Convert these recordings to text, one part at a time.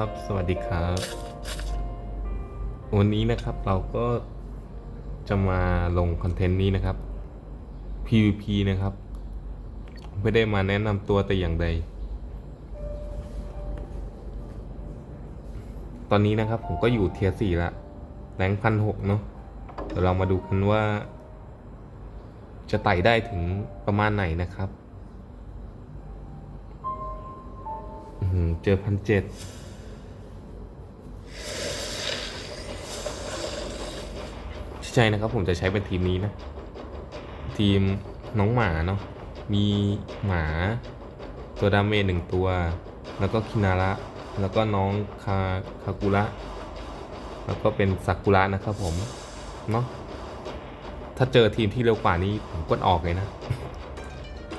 ครับ สวัสดีครับ วันนี้นะครับเราก็จะมาลงคอนเทนต์นี้นะครับ PVP นะครับ ไม่ได้มาแนะนำตัวแต่อย่างใด ตอนนี้นะครับผมก็อยู่เทียสี่ละแรงพันหกเนาะเดี๋ยวเรามาดูกันว่า จะไต่ได้ถึงประมาณไหนนะครับเจอพันเจ็ด ใช่นะครับ ผมจะใช้เป็นทีมนี้นะ ทีมน้องหมาเนาะมีหมาตัวดาเมจหนึ่งตัว แล้วก็คินาระแล้วก็น้องคาคากุระแล้วก็เป็นซากุระนะครับผมเนาะถ้าเจอทีมที่เร็วกว่านี้ผมกดออกเลยนะ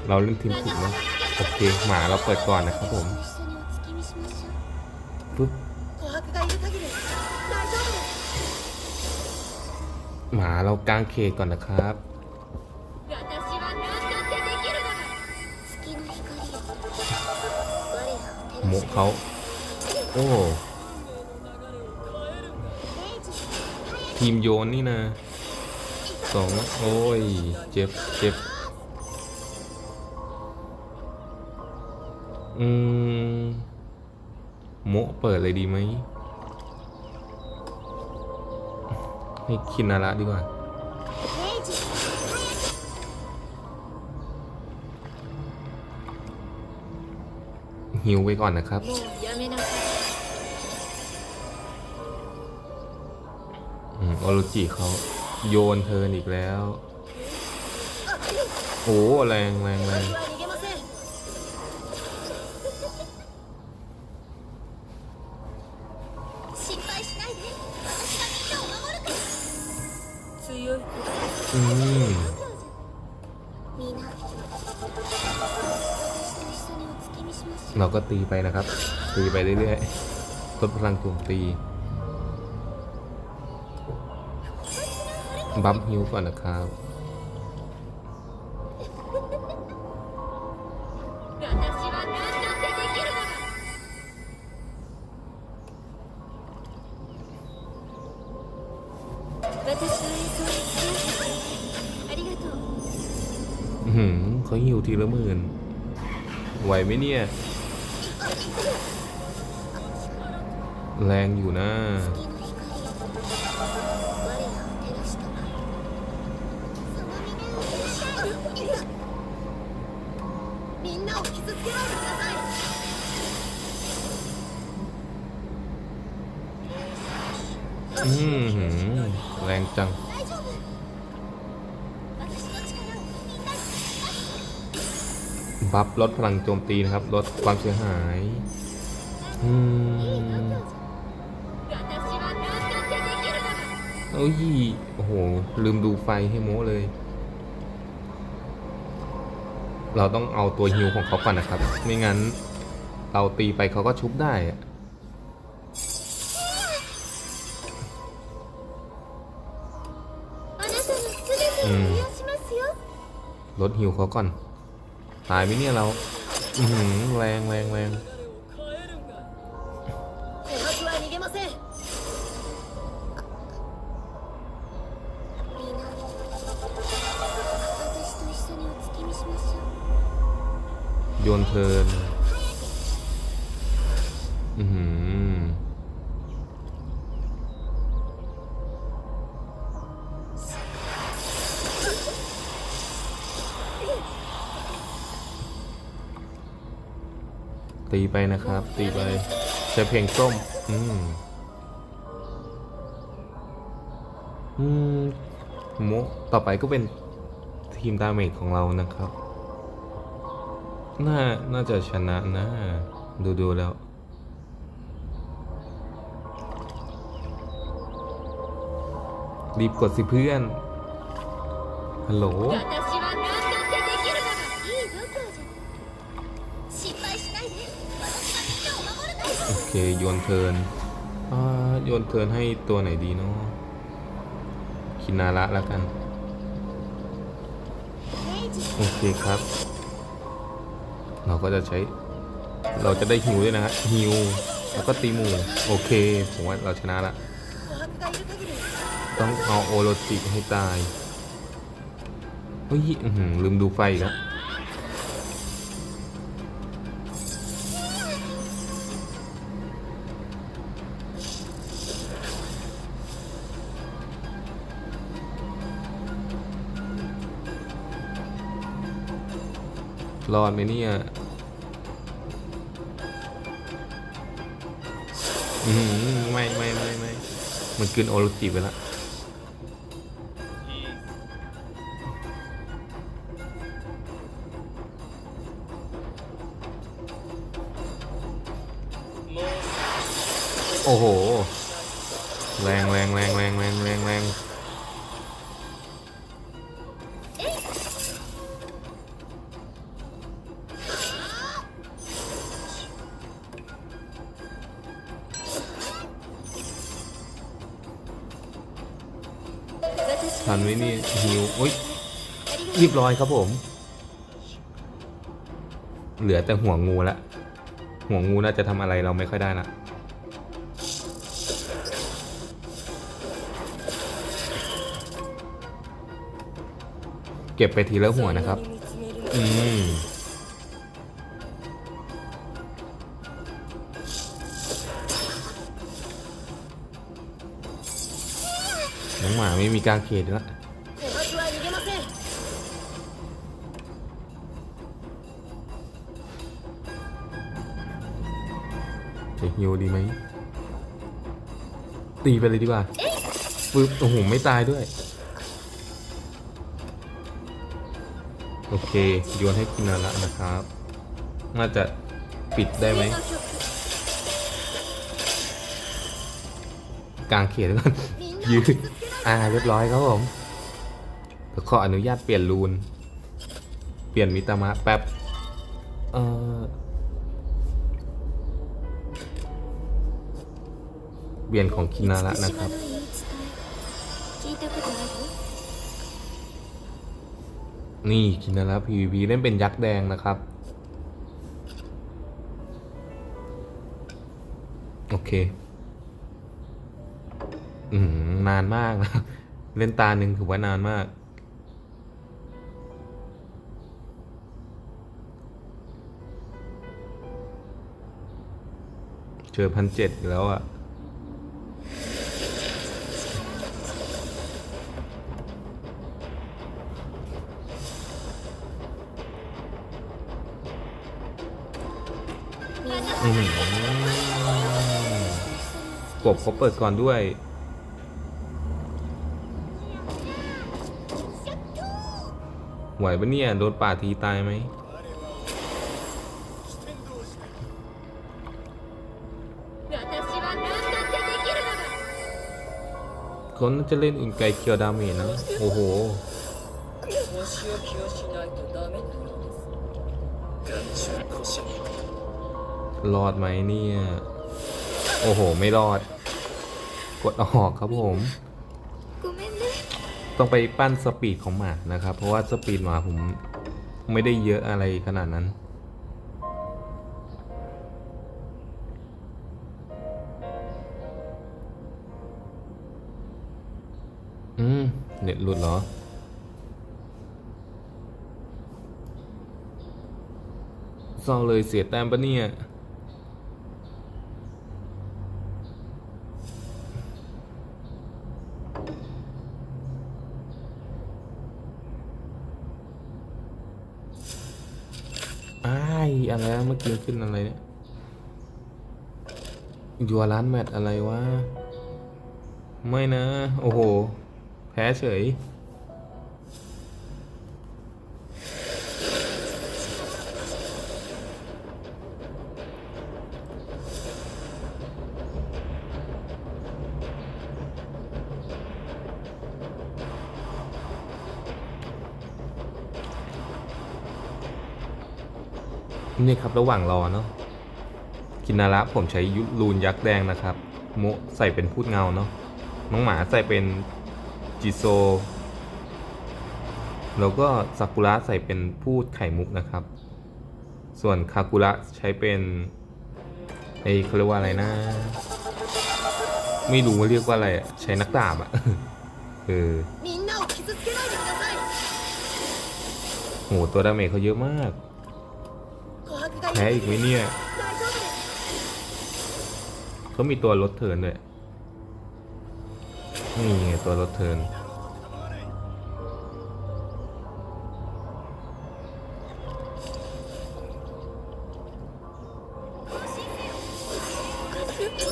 เราเล่นทีมถูกนะโอเคหมาเราเปิดก่อนนะครับผม หมาเรากางเขตก่อนนะครับโมกเขา โอ้ ทีมโยนนี่นะสองโอ้ย เจ็บเจ็บอืมโมเปิดเลยดีไหม ให้คินาระดีกว่า หิวไว้ก่อนนะครับอออโรจิเขาโยนเธออีกแล้ว โอ้แรงแรงแรง อืมเราก็ตีไปนะครับ ตีไปเรื่อยๆทดพลังกลุ่มตี บัมฮิวก่อนนะครับืมเขาหิวทีละหมื่นไหวไหมเนี่ย แรงอยู่นะ อืมแรงจัง บัฟลดพลังโจมตีนะครับลดความเสียหายอืมโอ้ยโอ้โห ลืมดูไฟให้โม้เลย เราต้องเอาตัวฮิวของเขาก่อนนะครับ ไม่งั้น เราตีไปเขาก็ชุบได้ลดหิวเขาก่อน หายไหมเนี่ยเราแรงแรงแรงโยนเทิน ตีไปนะครับ ตีไปใช้เพลงส้ม อืมอืมโมต่อไปก็เป็นทีมดาเมจของเรานะครับ น่า น่าจะชนะนะ ดูดูแล้ว รีบกดสิเพื่อน ฮัลโหล โยนเทินโยนเทินให้ตัวไหนดีเนาะคินาระแล้วกัน โอเคครับ เราก็จะใช้ เราจะได้หิวด้วยนะฮะหิวแล้วก็ตีหมูโอเค ผมว่าเราชนะละ ต้องเอาโอโรจิให้ตาย เฮ้ยลืมดูไฟแล้ว รอดไหมเนี่ยอืมไม่ไม่ไม่ไม่มันกินโอโรจิไปแล้วโอ้โห ครับผม เหลือแต่หัวงูละหัวงูน่าจะทำอะไรเราไม่ค่อยได้ละเก็บไปทีละหัวนะครับ อืมน้องหมาไม่มีกางเขนแล้ว ฮิวดีไหมตีไปเลยดีกว่าปึ๊บโอ้โหไม่ตายด้วย โอเคโยนให้คุณนาระนะครับ น่าจะปิดได้ไหมกลางเขตก่อนยืดอ่าเรียบร้อยครับผมเดี๋ยวขออนุญาตเปลี่ยนรูน เปลี่ยนมิตามะแป๊บ เออ เวียนของคินาระนะครับ นี่คินาระพีพีเล่นเป็นยักษ์แดงนะครับ โอเค อืมนานมากนะ เล่นตาหนึ่งถือว่านานมากเจอพันเจ็ดแล้วอะ่ะ อืกบเขาเปิดก่อนด้วยไหวปะเนี่ยโดนป่าทีตายไหมคนจะเล่นอื่นไกเคียวดาเมจนะ โอ้โห รอดไหมเนี่ย โอ้โห ไม่รอด กดออกครับผม ต้องไปปั้นสปีดของหมานะครับ เพราะว่าสปีดหมาผมไม่ได้เยอะอะไรขนาดนั้นอืม เน็ตหลุดเหรอ เศร้าเลยเสียแต้มปะเนี่ย อ้ายอะไรเมื่อกี้ขึ้นอะไรเนี่ยยัวร้านแมทอะไรวะ ไม่นะ โอ้โห แพ้เฉย นี่ครับระหว่างรอเนาะกินนาระผมใช้ยุลูนยักษ์แดงนะครับโมใส่เป็นพูดเงาเนาะน้องหมาใส่เป็นจิโซแล้วก็ซากุระใส่เป็นพูดไข่มุกนะครับ ส่วนคากุระใช้เป็นไอ้เขาเรียกว่าอะไรนะ ไม่รู้ว่าเรียกว่าอะไรใช้นักดาบอะเออโหตัวดาเมจเขาเยอะมาก แพ้อีกไหมเนี่ยเขามีตัวรถเทินด้วยนี่ไงตัวรถเทิน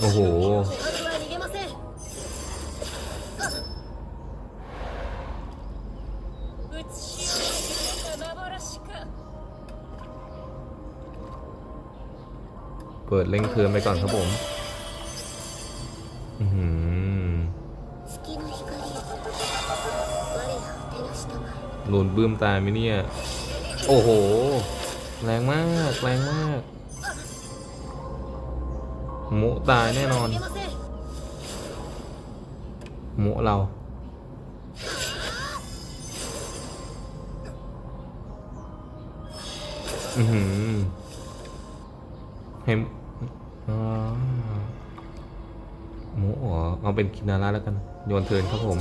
โอ้โห เปิดเล่งเคลื่อนไปก่อนครับผมหลุนบื้มตายมิเนี่ย โอ้โห แรงมาก แรงมาก หมูตายแน่นอน หมูเราหือ เห็นหมูอ๋อเอาเป็นกินาราแล้วกัน โยนเทินครับผม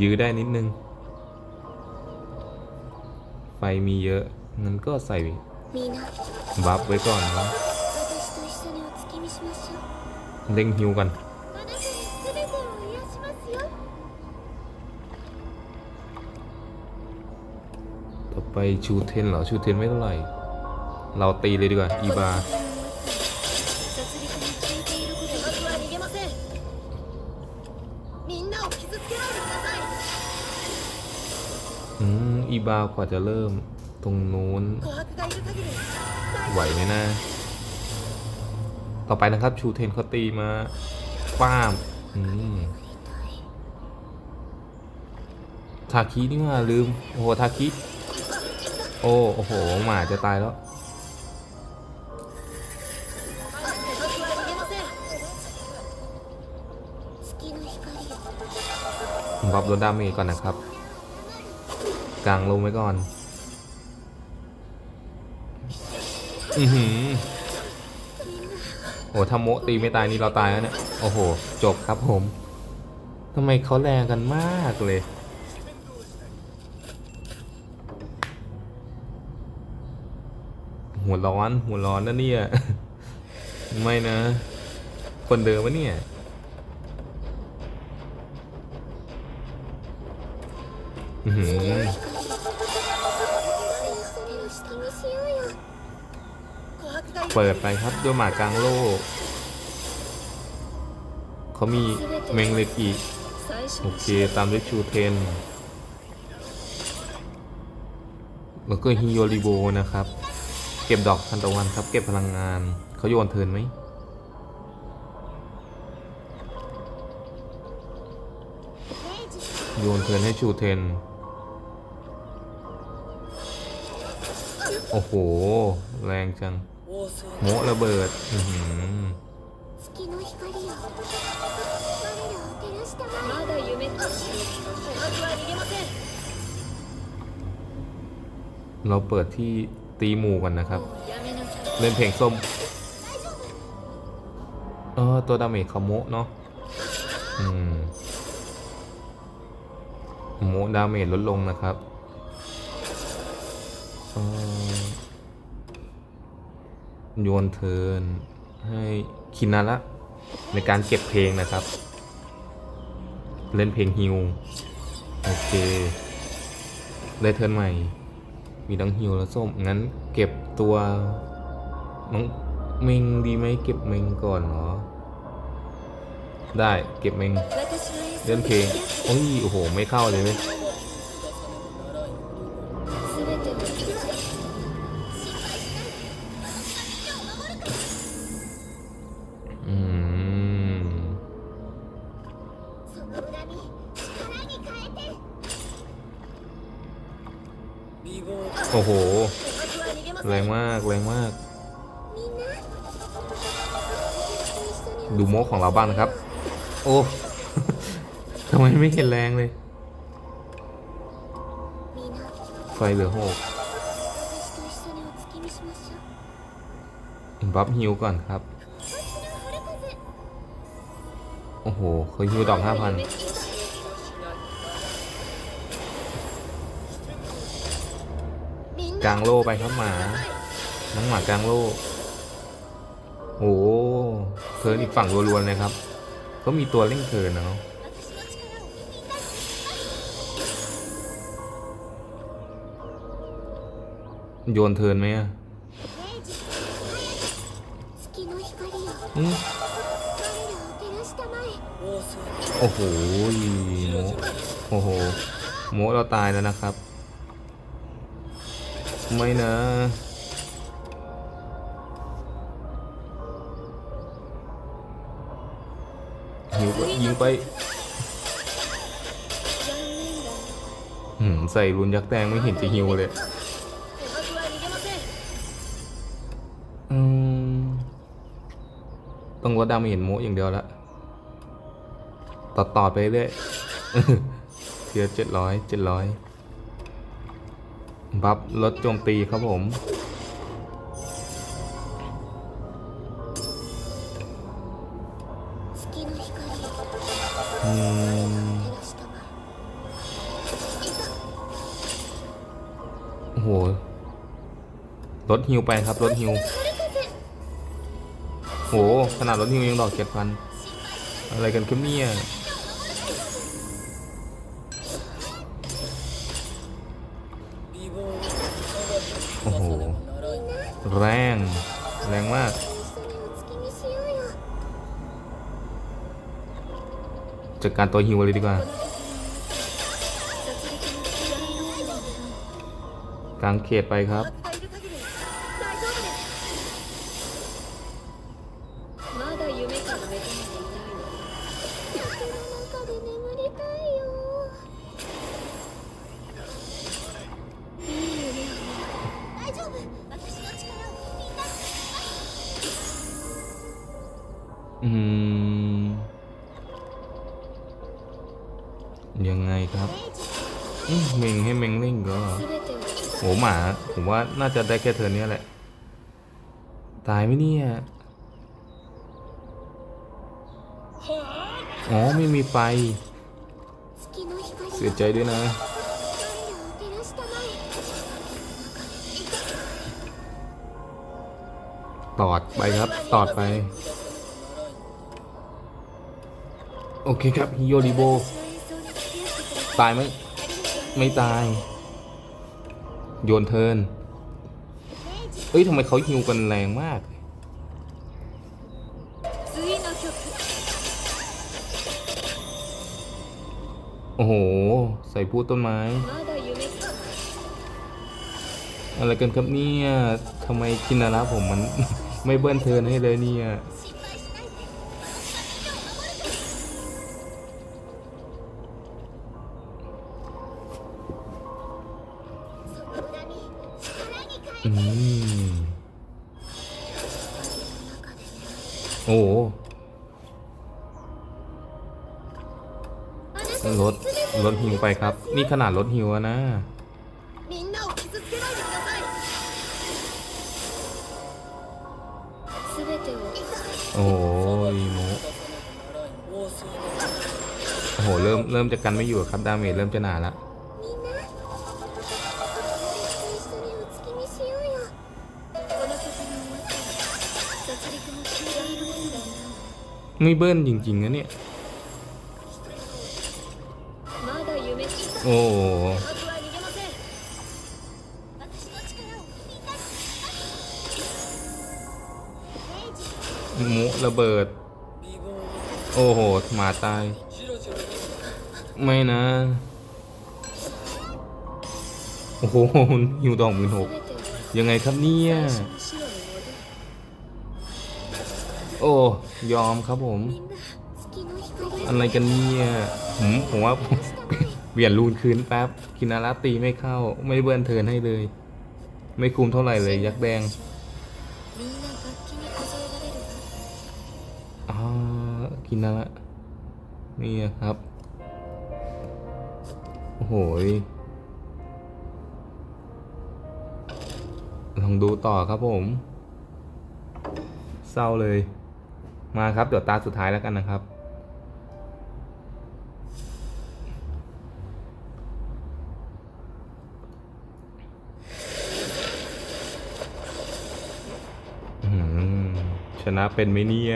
ยื้อได้นิดนึง ไฟมีเยอะงั้นก็ใส่บัฟไว้ก่อนครับเล็งฮิวกัน ชูเทนเหรอชูเทนไม่เท่าไหร่ เราตีเลยดีกว่าอีบาอืมอีบากว่าจะเริ่มตรงนู้นไหวไหมนะต่อไปนะครับชูเทนเขาตีมาป้ามอืมทาคินี่มาลืม โอ้โหทาคิ โอ้โห หมาจะตายแล้วผมรับโดนดาเมจก่อนนะครับกางลงไว้ก่อน อือหือโอ้โถ้าโมตีไม่ตายนี่เราตายแล้วเนี่ย โอ้โห จบครับผมทำไมเขาแรงกันมากเลย หัวร้อน หัวร้อนนะเนี่ย ไม่นะ คนเดิมวะเนี่ย อื้อหือเปิดไปครับด้วยหมากลางโลก เขามีเมงเลกิ最初โอเค ตามด้วยชูเทน แล้วก็ฮิโยริโบนะครับ ก็บดอกทันตะวันครับ เก็บพลังงานเขาโยนเทินไหมโยนเทินให้ชูเทน โอ้โห แรงจัง โมะระเบิดเราเปิดที่ ตีหมู่กันนะครับ เล่นเพลงส้ม เออ ตัวดาเมจขาโมเนาะอืมโมดาเมจลดลงนะครับโยนเทินให้คินาละในการเก็บเพลงนะครับ เล่นเพลงฮิว โอเค ได้เทินใหม่ มีทั้งฮิวและส้ม งั้นเก็บตัวน้องเมงดีไหมเก็บเมงก่อนเหรอ ได้เก็บเมงเล่นเพลงโอ้ยโอ้โห ไม่เข้าเลยเว้ย ของเราบ้างนะครับ โอ้ทำไมไม่เห็นแรงเลย ไฟเหลือหกบัฟฮิวก่อนครับ โอ้โหเขาฮิวดอกห้าพันกลางโล่ไปครับหมา น้องหมากลางโล่โอ้ เทินอีกฝั่งรวนๆเลยครับ ก็มีตัวเล่นเทินนะโยนเทินไหมอะโอ้โหโมโอ้โห โมเราตายแล้วนะครับ ไม่นะิวยิงไปหืมใส่รุนยักษ์แดงไม่เห็นจะหิวเลยอือต้องลดดาไม่เห็นโมอย่างเดียวละต่อต่อไปเรื่อยเทียเจ็ดร้อยเจ็ดร้อยบับลดโจมตีครับผม โอ้โหรถฮิวไปครับรถฮิวโหขนาดรถฮิวยังดอกเจ็ดพันอะไรกันครับเนี่ยโอ้โห แรง แรงมาก จัดการตัวฮิวเลยดีกว่ากลางเขตไปครับ น่าจะได้แค่เธอเนี้ยแหละ ตายไหมเนี่ย อ๋อ ไม่มีไฟ เสียใจด้วยนะ ตอดไปครับ ตอดไป โอเคครับฮิโยริโบ ตายไหม ไม่ตาย โยนเทิน เฮ้ยทำไมเขาฮิวกันแรงมากโอ้โห ใส่พูดต้นไม้ อะไรกันครับเนี่ยทำไมคินาระผมมัน ไม่เบิ้ลเทินให้เลยเนี่ย โอ้รถรถหิวไปครับ นี่ขนาดรถหิวนะโอ้ยโมโอ้โห เริ่ม เริ่มจะกันไม่อยู่ครับ ดาเมจเริ่มจะหนาแล้ว ไม่เบิ้ลจริงๆนะเนี่ย โอ้มุระเบิด โอ้โห หมาตาย ไม่นะ โอ้โหหิวดอกหมื่นหกยังไงครับเนี่ย โอ้ยอมครับผม อะไรกันเนี่ยผมผมว่าเปลี่ยนรูนคืนแป๊บกินาราตีไม่เข้า ไม่เบิร์นเทินให้เลย ไม่คุมเท่าไหร่เลยยักษ์แดงกินแล้วนี่ครับ โอ้โหลองดูต่อครับผม เศร้าเลย มาครับเดี๋ยวตาสุดท้ายแล้วกันนะครับ ชนะเป็นไหมเนี่ย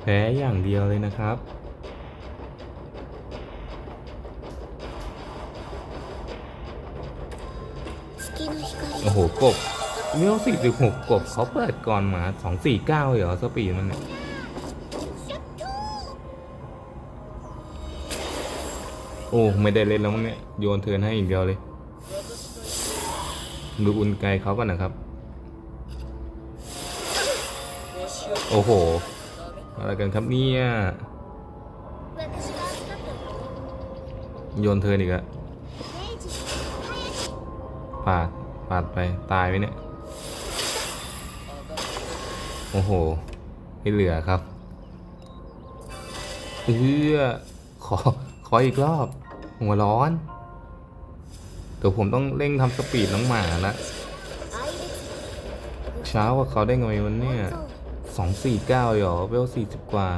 แพ้อย่างเดียวเลยนะครับโอ้โหกบ เลี้ยว46 กบเขาเปิดก่อนหมา 249 เหรอ สปีดมันเนี่ยโอ้ ไม่ได้เล่นแล้วมั้งเนี่ย โยนเทินให้อีกเดียวเลย ดูอุ่นไกลเขากันนะครับ โอ้โห อะไรกันครับเนี่ย โยนเทินอีกอะปาดปาดไป ตายไปเนี่ย โอ้โห ไม่เหลือครับเออขอ ขออีกรอบ หัวร้อนเดี๋ยวผมต้องเร่งทำสปีดน้องหมาละเช้าว่าเขาได้ไงวันเนี้ยสองสี่เก้าหรอเวลสี่สิบกว่า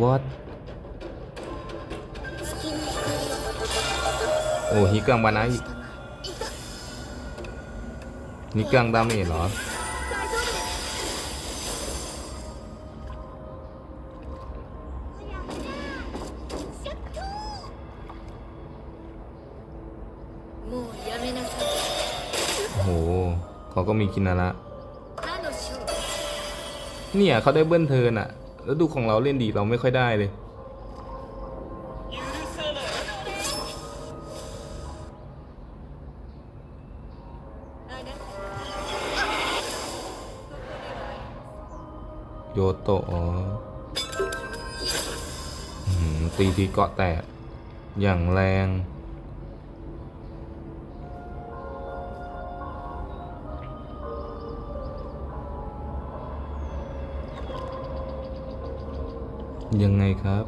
what โอ้ฮิกลางบานะฮิกลางดาเมจเหรอ มีคินาระเนี่ยเขาได้เบิ้ลเทินอะแล้วดูของเราเล่นดีเราไม่ค่อยได้เลย โยโตะอ๋อตีทีเกาะแตกอย่างแรง ยังไงครับ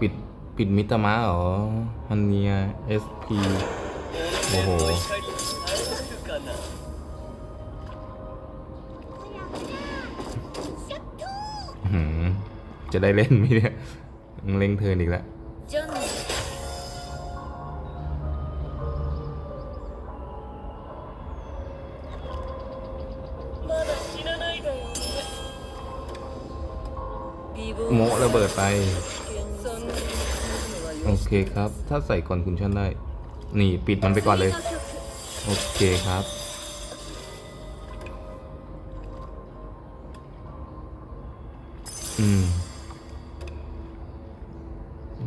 ปิดปิดมิตามะหรอฮันเนียเอสพีโอ้โหจะได้เล่นไหมเนี่ยเล่งเทินอีกแล้ว โมะระเบิดไป โอเคครับ ถ้าใส่ก่อนคุณชันได้ นี่ปิดมันไปก่อนเลย โอเคครับ อืม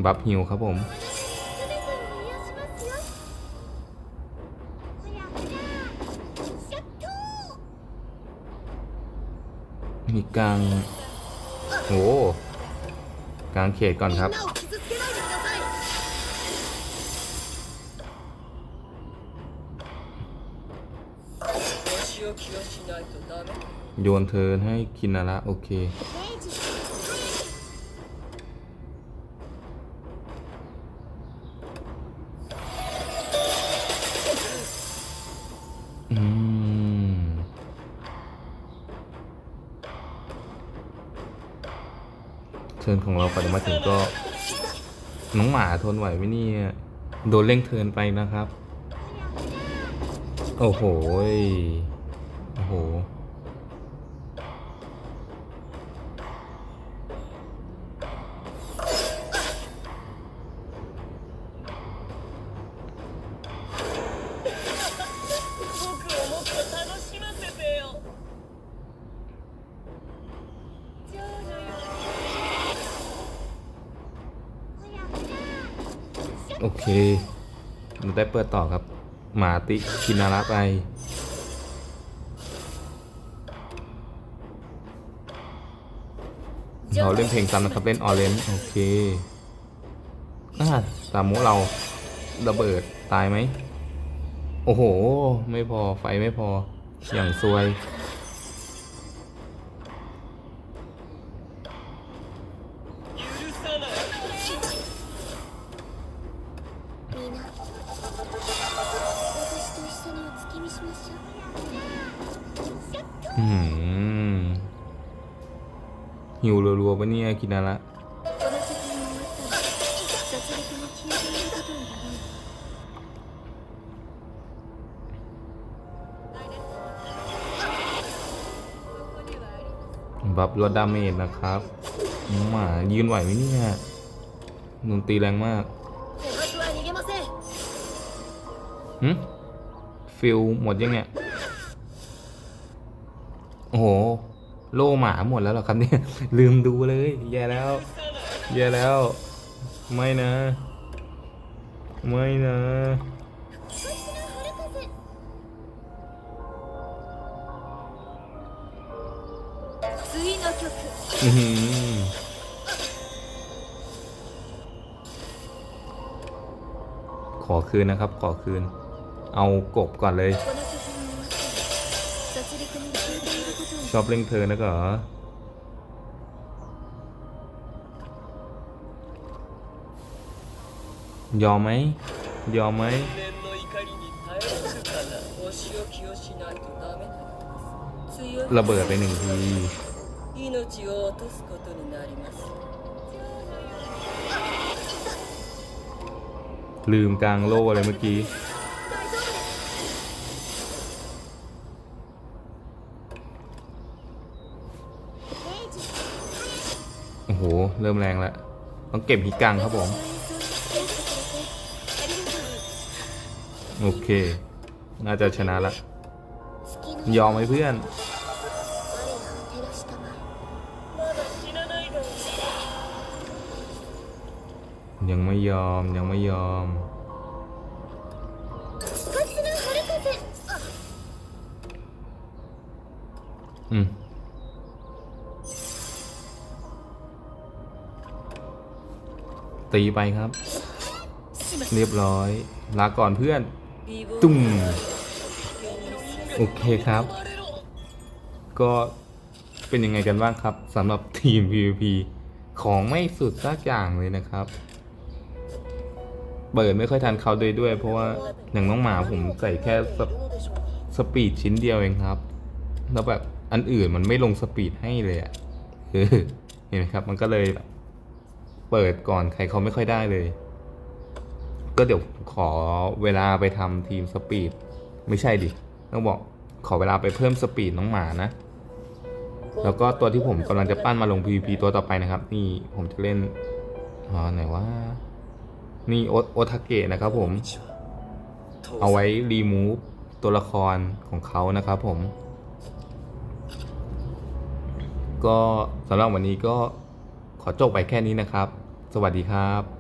บัฟฮิวครับผมมีกลางโอ้ กลางเขตก่อนครับ โยนเธอให้คินาระโอเค เทิร์นของเราพอจะมาถึงก็น้องหมาทนไหวไหมเนี่ยโดนเร่งเทิร์นไปนะครับ โอ้โหโอ้โห เราได้เปิดต่อครับ หมาติคินาระไปเราเล่นเพลงซ้ำนะครับ เล่นออเรนโอเคอ่าตามมุเราระเบิดตายไหม โอ้โห ไม่พอไฟไม่พอ อย่างซวย ปะเนี่ยกินอะไรบับลดดาเมจนะครับหมายืนไหวไหมเนี่ยนนตีแรงมากหืมฟิลหมดยังเนี่ย โอ้โห โล่หมาหมดแล้วหรอครับเนี่ยลืมดูเลย แย่แล้ว แย่แล้ว ไม่นะ ไม่นะขอคืนนะครับ ขอคืน เอากบก่อนเลย ชอบเล่นเธอนะก็ยอมไหมยอมไหมระเบิดไปหนึ่งทีลืมกลางโล่อะไรเมื่อกี้ เริ่มแรงแล้ว ต้องเก็บหิกังครับผม โอเค น่าจะชนะละ ยอมไหมเพื่อน ยังไม่ยอมยังไม่ยอม ตีไปครับ เรียบร้อย ลาก่อนเพื่อน ตุ้มโอเคครับ ก็เป็นยังไงกันบ้างครับสำหรับทีม PVP ของไม่สุดสักอย่างเลยนะครับ เปิดไม่ค่อยทันเขาด้วยด้วย เพราะว่าอย่างน้องหมาผมใส่แค่สปสปีดชิ้นเดียวเองครับ แล้วแบบอันอื่นมันไม่ลงสปีดให้เลยอะ่ะเออเห็นไหมครับ มันก็เลยแบบ เปิดก่อนใครเขาไม่ค่อยได้เลย ก็เดี๋ยวขอเวลาไปทำทีมสปีด ไม่ใช่ดิ ต้องบอกขอเวลาไปเพิ่มสปีดน้องหมานะ แล้วก็ตัวที่ผมกำลังจะปั้นมาลง PVP ตัวต่อไปนะครับ นี่ผมจะเล่นอ๋อไหนว่า นี่โอโอทาเกะนะครับผม เอาไว้รีมูฟตัวละครของเขานะครับผม ก็สำหรับวันนี้ก็ ขอจบไปแค่นี้นะครับ สวัสดีครับ